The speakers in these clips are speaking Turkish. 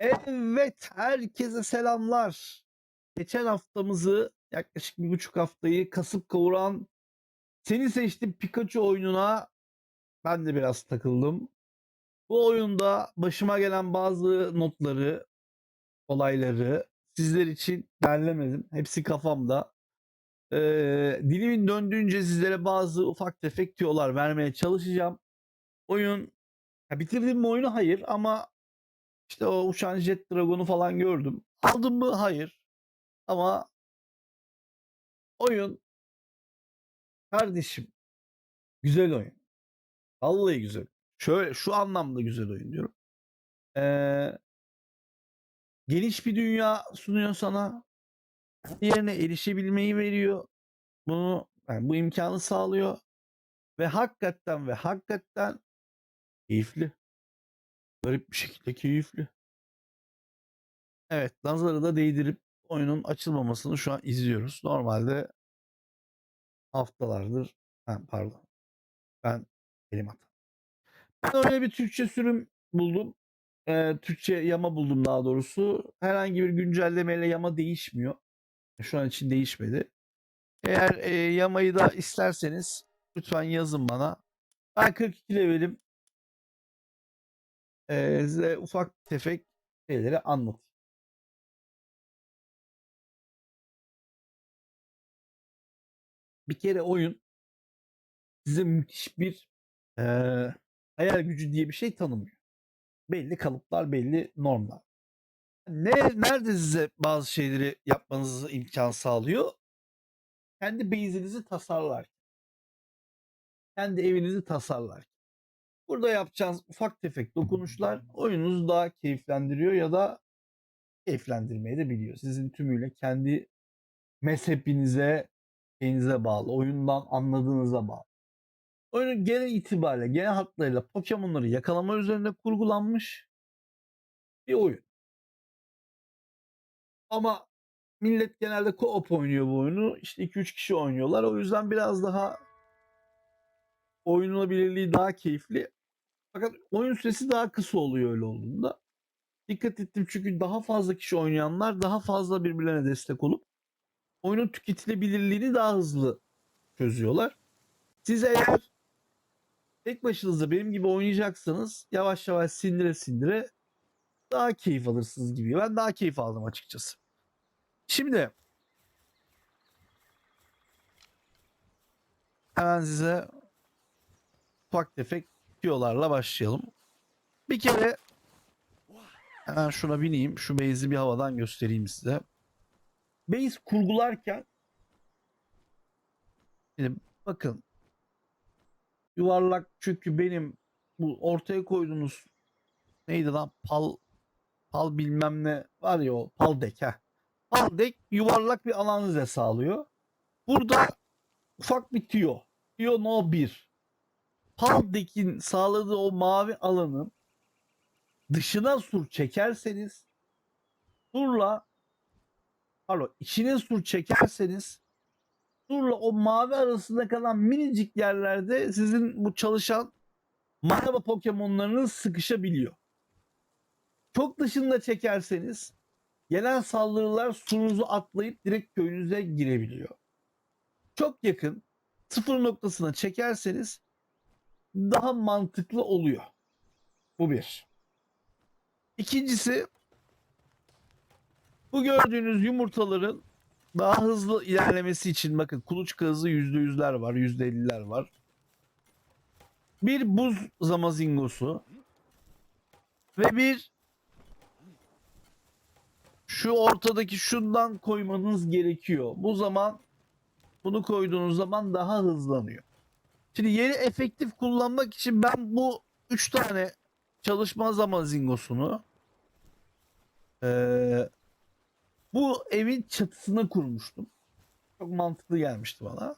Evet, herkese selamlar. Geçen haftamızı yaklaşık bir buçuk haftayı kasıp kavuran seni seçtim Pikachu oyununa ben de biraz takıldım. Bu oyunda başıma gelen bazı notları, olayları sizler için derlemedim. Hepsi kafamda. Ee, dilimin döndüğünce sizlere bazı ufak tefek tüyolar vermeye çalışacağım. Oyun ya bitirdim mi oyunu? Hayır ama işte o uçan Jet Dragon'u falan gördüm. Aldım mı? Hayır. Ama oyun kardeşim güzel oyun. Vallahi güzel. Şöyle şu anlamda güzel oyun diyorum. Ee, geniş bir dünya sunuyor sana. Yerine erişebilmeyi veriyor. Bunu yani bu imkanı sağlıyor. Ve hakikaten ve hakikaten keyifli. Garip bir şekilde keyifli. Evet, nazarı da değdirip oyunun açılmamasını şu an izliyoruz. Normalde haftalardır ha, pardon. Ben benim hatam. Ben öyle bir Türkçe sürüm buldum. Ee, Türkçe yama buldum daha doğrusu. Herhangi bir güncellemeyle yama değişmiyor. Şu an için değişmedi. Eğer e, yamayı da isterseniz lütfen yazın bana. Ben 42 levelim. Ee, size ufak tefek şeyleri anlatayım. Bir kere oyun size müthiş bir eee, hayal gücü diye bir şey tanımıyor. Belli kalıplar, belli normlar. Ne, nerede size bazı şeyleri yapmanızı imkan sağlıyor? Kendi base'inizi tasarlar. Kendi evinizi tasarlar. Burada yapacağınız ufak tefek dokunuşlar oyununuzu daha keyiflendiriyor ya da keyiflendirmeyi de biliyor. Sizin tümüyle kendi mezhebinize, şeyinize bağlı. Oyundan anladığınıza bağlı. Oyunun genel itibariyle, genel hatlarıyla Pokemon'ları yakalama üzerine kurgulanmış bir oyun. Ama millet genelde co-op oynuyor bu oyunu. İşte 2-3 kişi oynuyorlar. O yüzden biraz daha oynanabilirliği daha keyifli. Fakat oyun süresi daha kısa oluyor öyle olduğunda. Dikkat ettim çünkü daha fazla kişi oynayanlar daha fazla birbirlerine destek olup oyunun tüketilebilirliğini daha hızlı çözüyorlar. Siz eğer tek başınıza benim gibi oynayacaksanız yavaş yavaş sindire sindire daha keyif alırsınız gibi. Ben daha keyif aldım açıkçası. Şimdi hemen size ufak tefek tüyolarla başlayalım. Bir kere hemen şuna bineyim. Şu base'i bir havadan göstereyim size. Base kurgularken şimdi bakın yuvarlak çünkü benim bu ortaya koyduğunuz neydi lan pal pal bilmem ne var ya o pal dek ha. Pal dek yuvarlak bir alan size sağlıyor. Burada ufak bir tüyo. Tüyo no 1. Pal dekin sağladığı o mavi alanın dışına sur çekerseniz surla pardon içine sur çekerseniz surla o mavi arasında kalan minicik yerlerde sizin bu çalışan merhaba Pokemon'larınız sıkışabiliyor. Çok dışında çekerseniz gelen saldırılar sununuzu atlayıp direkt köyünüze girebiliyor. Çok yakın sıfır noktasına çekerseniz daha mantıklı oluyor. Bu bir. İkincisi bu gördüğünüz yumurtaların daha hızlı ilerlemesi için bakın kuluçka hızı %100'ler var, %50'ler var. Bir buz zamazingosu ve bir şu ortadaki şundan koymanız gerekiyor. Bu zaman bunu koyduğunuz zaman daha hızlanıyor. Şimdi yeri efektif kullanmak için ben bu 3 tane çalışma zamazingosunu eee bu evin çatısına kurmuştum. Çok mantıklı gelmişti bana.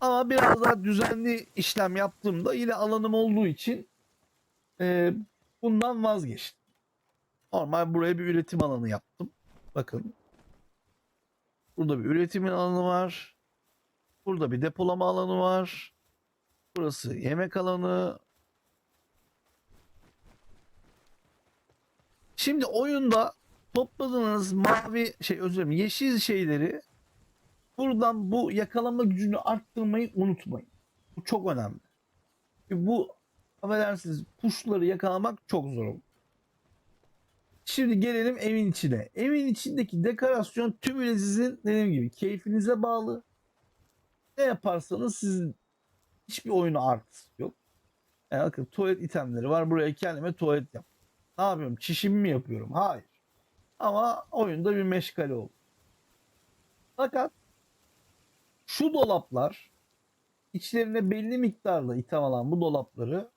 Ama biraz daha düzenli işlem yaptığımda yine alanım olduğu için e, bundan vazgeçtim. Normal buraya bir üretim alanı yaptım. Bakın. Burada bir üretim alanı var. Burada bir depolama alanı var. Burası yemek alanı. Şimdi oyunda topladığınız mavi şey özür dilerim yeşil şeyleri buradan bu yakalama gücünü arttırmayı unutmayın. Bu çok önemli. Bu affedersiniz kuşları yakalamak çok zor. Şimdi gelelim evin içine. Evin içindeki dekorasyon tümüyle sizin dediğim gibi keyfinize bağlı. Ne yaparsanız sizin hiçbir oyuna artısı yok. Yani bakın tuvalet itemleri var. Buraya kendime tuvalet yap. Ne yapıyorum? Çişimi mi yapıyorum? Hayır. Ama oyunda bir meşgale oldu. Fakat şu dolaplar içlerine belli miktarda item alan bu dolapları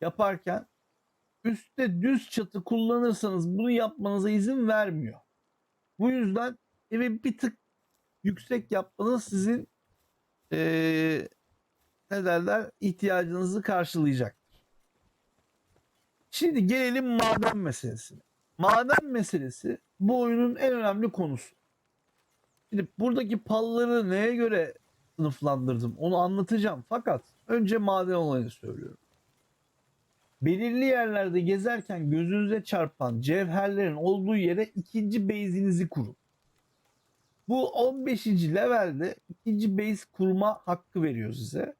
yaparken üstte düz çatı kullanırsanız bunu yapmanıza izin vermiyor. Bu yüzden evi bir tık yüksek yapmanız sizin eee ne derler ihtiyacınızı karşılayacaktır. Şimdi gelelim maden meselesine. Maden meselesi bu oyunun en önemli konusu. Şimdi buradaki palları neye göre sınıflandırdım onu anlatacağım. Fakat önce maden olayını söylüyorum. Belirli yerlerde gezerken gözünüze çarpan cevherlerin olduğu yere ikinci base'inizi kurun. Bu 15. levelde ikinci base kurma hakkı veriyor size.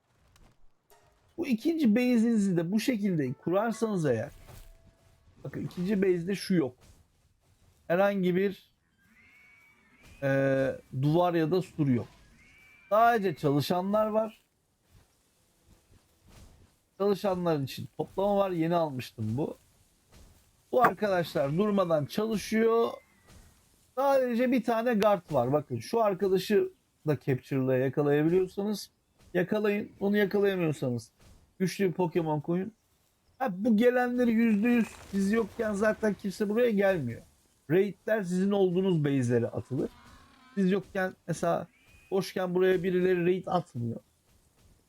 Bu ikinci base'inizi de bu şekilde kurarsanız eğer bakın ikinci base'de şu yok. Herhangi bir eee, duvar ya da sur yok. Sadece çalışanlar var. Çalışanlar için toplama var. Yeni almıştım bu. Bu arkadaşlar durmadan çalışıyor. Sadece bir tane guard var. Bakın şu arkadaşı da capture'la yakalayabiliyorsanız yakalayın. Onu yakalayamıyorsanız güçlü bir Pokemon koyun. Ha, bu gelenleri %100 siz yokken zaten kimse buraya gelmiyor. Raid'ler sizin olduğunuz base'lere atılır. Siz yokken mesela boşken buraya birileri raid atmıyor.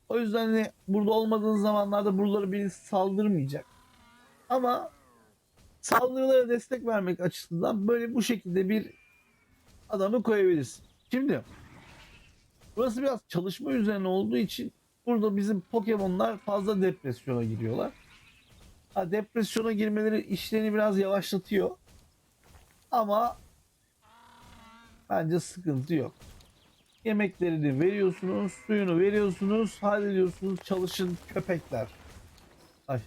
O yüzden hani burada olmadığınız zamanlarda buraları birisi saldırmayacak. Ama saldırılara destek vermek açısından böyle bu şekilde bir adamı koyabilirsin. Şimdi burası biraz çalışma üzerine olduğu için burada bizim Pokemon'lar fazla depresyona giriyorlar. Ha, depresyona girmeleri işlerini biraz yavaşlatıyor. Ama bence sıkıntı yok. Yemeklerini veriyorsunuz, suyunu veriyorsunuz, hallediyorsunuz. Çalışın köpekler. Ay.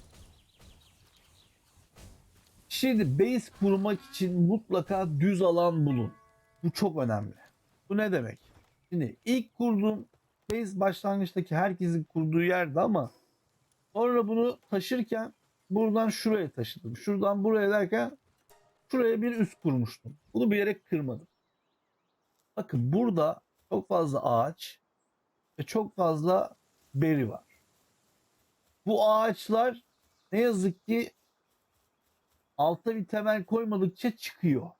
Şimdi base kurmak için mutlaka düz alan bulun. Bu çok önemli. Bu ne demek? Şimdi ilk kurduğum base başlangıçtaki herkesin kurduğu yerde ama sonra bunu taşırken buradan şuraya taşıdım. Şuradan buraya derken şuraya bir üst kurmuştum. Bunu bir yere kırmadım. Bakın burada çok fazla ağaç ve çok fazla beri var. Bu ağaçlar ne yazık ki alta bir temel koymadıkça çıkıyor.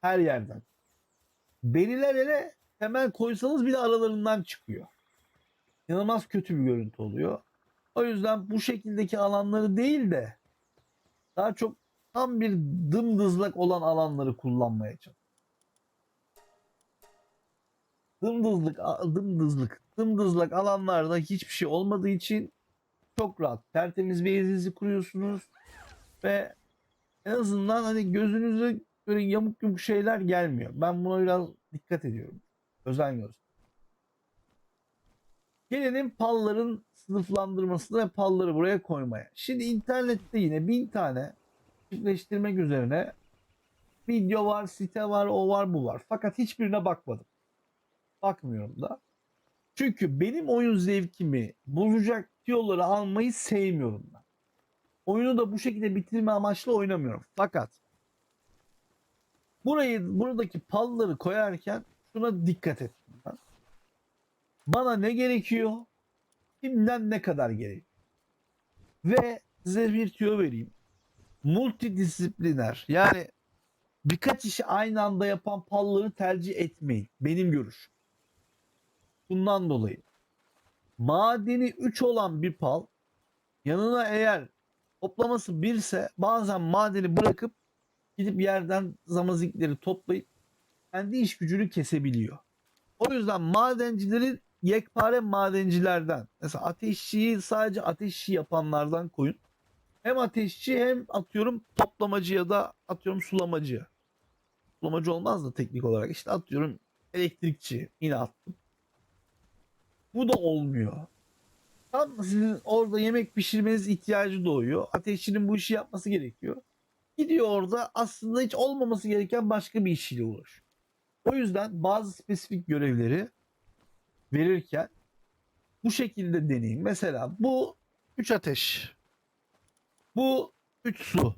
Her yerden. Beriler hele temel koysanız bile aralarından çıkıyor. İnanılmaz kötü bir görüntü oluyor. O yüzden bu şekildeki alanları değil de daha çok tam bir dımdızlak olan alanları kullanmaya çalışın. Dımdızlık, dımdızlık, dımdızlak alanlarda hiçbir şey olmadığı için çok rahat tertemiz bir evinizi kuruyorsunuz ve en azından hani gözünüze böyle yamuk yumuk şeyler gelmiyor. Ben buna biraz dikkat ediyorum. Özen göster. Gelelim palların sınıflandırmasına ve palları buraya koymaya. Şimdi internette yine bin tane çiftleştirmek üzerine video var, site var, o var, bu var. Fakat hiçbirine bakmadım. Bakmıyorum da. Çünkü benim oyun zevkimi bozacak tiyoları almayı sevmiyorum ben. Oyunu da bu şekilde bitirme amaçlı oynamıyorum. Fakat burayı buradaki palları koyarken şuna dikkat ben. Bana ne gerekiyor? Kimden ne kadar gerekiyor? Ve size bir tüyo vereyim. Multidisipliner yani birkaç işi aynı anda yapan palları tercih etmeyin. Benim görüşüm. Bundan dolayı madeni 3 olan bir pal yanına eğer toplaması 1 ise bazen madeni bırakıp gidip yerden zamazikleri toplayıp kendi iş gücünü kesebiliyor. O yüzden madencilerin yekpare madencilerden mesela ateşçiyi sadece ateş işi yapanlardan koyun. Hem ateşçi hem atıyorum toplamacı ya da atıyorum sulamacı. Sulamacı olmaz da teknik olarak. İşte atıyorum elektrikçi. Yine attım. Bu da olmuyor. Tam sizin orada yemek pişirmeniz ihtiyacı doğuyor. Ateşçinin bu işi yapması gerekiyor. Gidiyor orada aslında hiç olmaması gereken başka bir işiyle uğraşıyor. O yüzden bazı spesifik görevleri verirken bu şekilde deneyin. Mesela bu 3 ateş. Bu 3 su.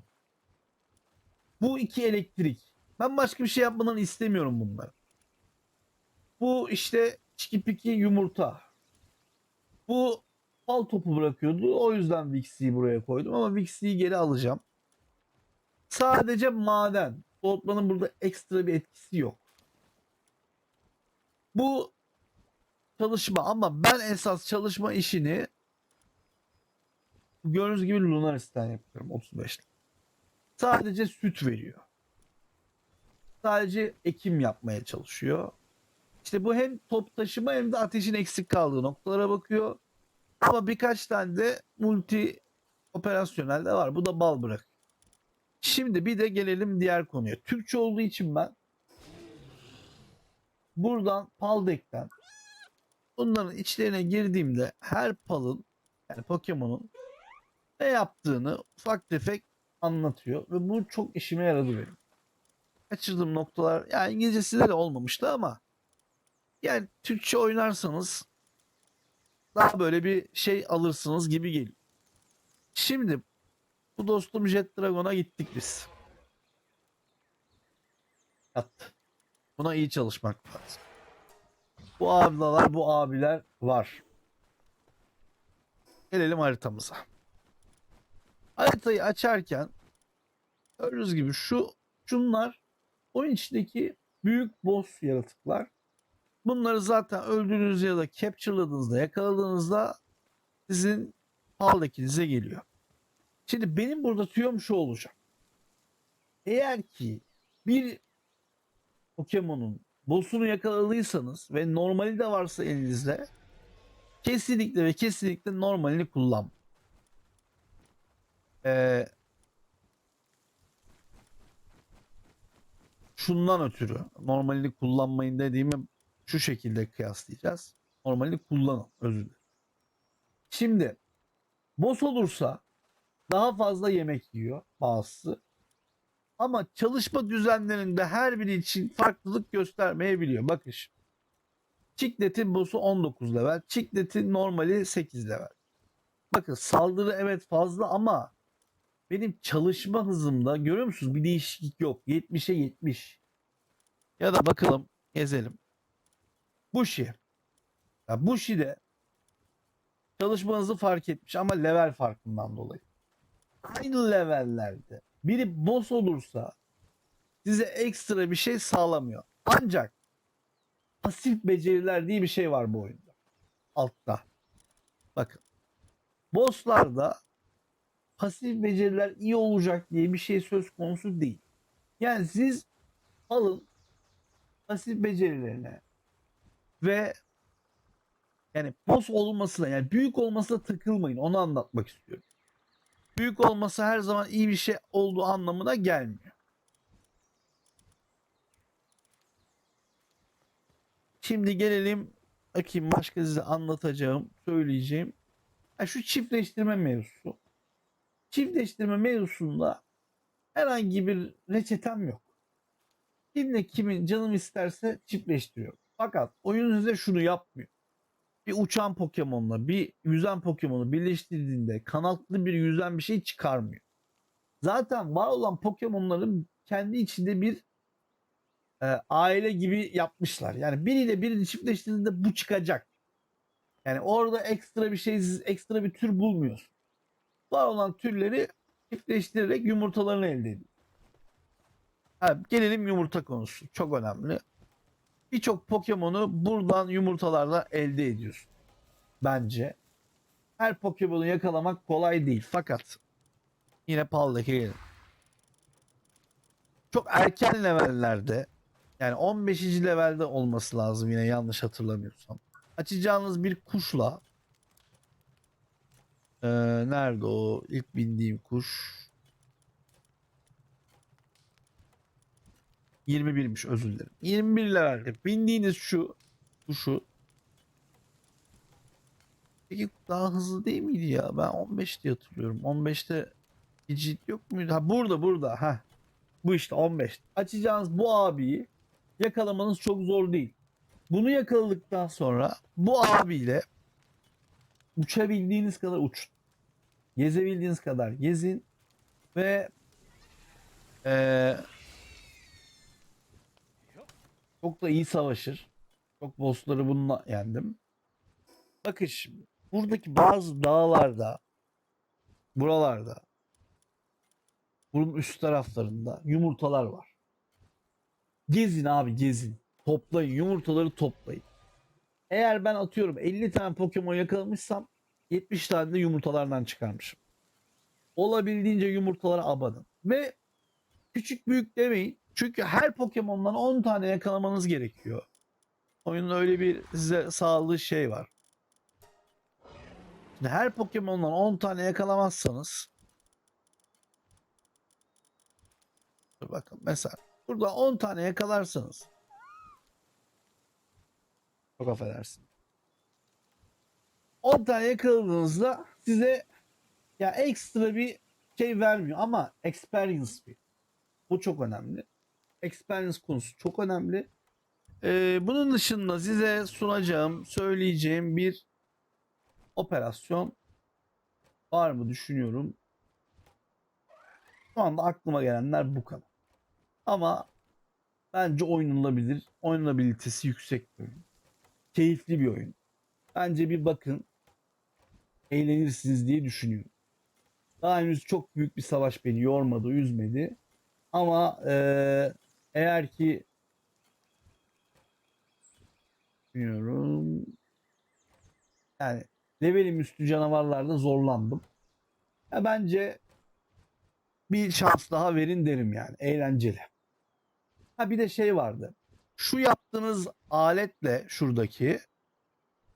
Bu 2 elektrik. Ben başka bir şey yapmadan istemiyorum bunları. Bu işte çikipiki yumurta. Bu fal topu bırakıyordu. O yüzden Vixi'yi buraya koydum ama Vixi'yi geri alacağım. Sadece maden. Soğutmanın burada ekstra bir etkisi yok. Bu çalışma ama ben esas çalışma işini gördüğünüz gibi Lunaris'ten yapıyorum 35'te. Sadece süt veriyor. Sadece ekim yapmaya çalışıyor. İşte bu hem top taşıma hem de ateşin eksik kaldığı noktalara bakıyor. Ama birkaç tane de multi operasyonel de var. Bu da bal bırak. Şimdi bir de gelelim diğer konuya. Türkçe olduğu için ben buradan Paldek'ten bunların içlerine girdiğimde her palın yani Pokemon'un ne yaptığını ufak tefek anlatıyor ve bu çok işime yaradı benim. Kaçırdığım noktalar yani İngilizcesinde de olmamıştı ama yani Türkçe oynarsanız daha böyle bir şey alırsınız gibi geliyor. Şimdi bu dostum Jet Dragon'a gittik biz. Yattı. Buna iyi çalışmak lazım. Bu abiler, bu abiler var. Gelelim haritamıza. Haritayı açarken gördüğünüz gibi şu şunlar oyun içindeki büyük boss yaratıklar. Bunları zaten öldürdüğünüzde ya da capture'ladığınızda, yakaladığınızda sizin paldekinize geliyor. Şimdi benim burada tüyom şu olacak. Eğer ki bir Pokemon'un boss'unu yakaladıysanız ve normali de varsa elinizde kesinlikle ve kesinlikle normalini kullan. Ee, şundan ötürü normalini kullanmayın dediğimi şu şekilde kıyaslayacağız. Normalini kullanın özür dilerim. Şimdi boss olursa daha fazla yemek yiyor bazısı. Ama çalışma düzenlerinde her biri için farklılık göstermeyebiliyor. Bakın şimdi. Ciklet'in boss'u 19 level. Ciklet'in normali 8 level. Bakın saldırı evet fazla ama benim çalışma hızımda görüyor musunuz bir değişiklik yok. 70'e 70. Ya da bakalım gezelim. Bushi. Ya Bushi de çalışma hızı fark etmiş ama level farkından dolayı. Aynı levellerde biri boss olursa size ekstra bir şey sağlamıyor. Ancak pasif beceriler diye bir şey var bu oyunda. Altta. Bakın. Bosslarda pasif beceriler iyi olacak diye bir şey söz konusu değil. Yani siz alın pasif becerilerine ve yani boss olmasına yani büyük olmasına takılmayın. Onu anlatmak istiyorum. Büyük olması her zaman iyi bir şey olduğu anlamına gelmiyor. Şimdi gelelim bakayım başka size anlatacağım, söyleyeceğim. Ha, şu çiftleştirme mevzusu. Çiftleştirme mevzusunda herhangi bir reçetem yok. Kimle kimin canım isterse çiftleştiriyor. Fakat oyun size şunu yapmıyor. Bir uçan Pokemon'la bir yüzen Pokemon'u birleştirdiğinde kanatlı bir yüzen bir şey çıkarmıyor. Zaten var olan Pokemon'ların kendi içinde bir e, aile gibi yapmışlar. Yani biriyle birini çiftleştirdiğinde bu çıkacak. Yani orada ekstra bir şey, ekstra bir tür bulmuyorsun. Var olan türleri çiftleştirerek yumurtalarını elde ediyor. Ha, gelelim yumurta konusu. Çok önemli. Birçok Pokemon'u buradan yumurtalarla elde ediyorsun. Bence. Her Pokemon'u yakalamak kolay değil. Fakat yine Paldek'e gelin. Çok erken levellerde yani 15. levelde olması lazım yine yanlış hatırlamıyorsam. Açacağınız bir kuşla Ee, nerede o ilk bindiğim kuş? 21'miş özür dilerim. 21 ile verdik. Bindiğiniz şu kuşu Peki daha hızlı değil miydi ya? Ben 15 diye hatırlıyorum. 15'te bir cilt yok muydu? Ha burada burada. Ha. Bu işte 15. Açacağınız bu abiyi yakalamanız çok zor değil. Bunu yakaladıktan sonra bu abiyle uçabildiğiniz kadar uçun. Gezebildiğiniz kadar gezin ve eee, çok da iyi savaşır. Çok bossları bununla yendim. Bakın şimdi buradaki bazı dağlarda buralarda bunun üst taraflarında yumurtalar var. Gezin abi gezin. Toplayın yumurtaları toplayın. Eğer ben atıyorum 50 tane Pokemon yakalamışsam 70 tane de yumurtalardan çıkarmışım. Olabildiğince yumurtalara abanın. Ve küçük büyük demeyin. Çünkü her Pokemon'dan 10 tane yakalamanız gerekiyor. Oyunun öyle bir size sağladığı şey var. Şimdi her Pokemon'dan 10 tane yakalamazsanız bakın mesela burada 10 tane yakalarsanız çok affedersin. 10 tane yakaladığınızda size ya ekstra bir şey vermiyor ama experience bir. Bu çok önemli. Experience konusu çok önemli. Ee, bunun dışında size sunacağım, söyleyeceğim bir operasyon var mı düşünüyorum. Şu anda aklıma gelenler bu kadar. Ama bence oynanılabilir. Oynanabilitesi yüksek bir oyun. Keyifli bir oyun. Bence bir bakın. Eğlenirsiniz diye düşünüyorum. Daha henüz çok büyük bir savaş beni yormadı, üzmedi. Ama eee, eğer ki bilmiyorum yani levelim üstü canavarlarda zorlandım. Ya bence bir şans daha verin derim yani. Eğlenceli. Ha bir de şey vardı. Şu yaptığınız aletle şuradaki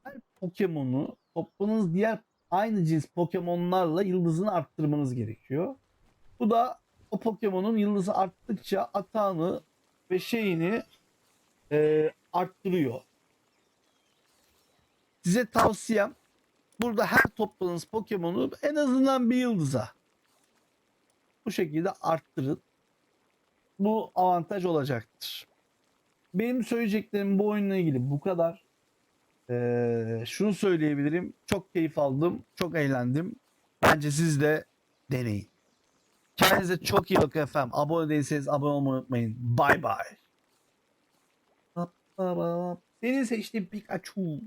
her Pokemon'u topladığınız diğer aynı cins Pokemon'larla yıldızını arttırmanız gerekiyor. Bu da o Pokemon'un yıldızı arttıkça atağını ve şeyini e, arttırıyor. Size tavsiyem burada her topladığınız Pokemon'u en azından bir yıldıza bu şekilde arttırın. Bu avantaj olacaktır. Benim söyleyeceklerim bu oyunla ilgili bu kadar. Ee, şunu söyleyebilirim. Çok keyif aldım. Çok eğlendim. Bence siz de deneyin. Kendinize çok iyi bakın efendim. Abone değilseniz abone olmayı unutmayın. Bye bye. Senin seçtiğin Pikachu.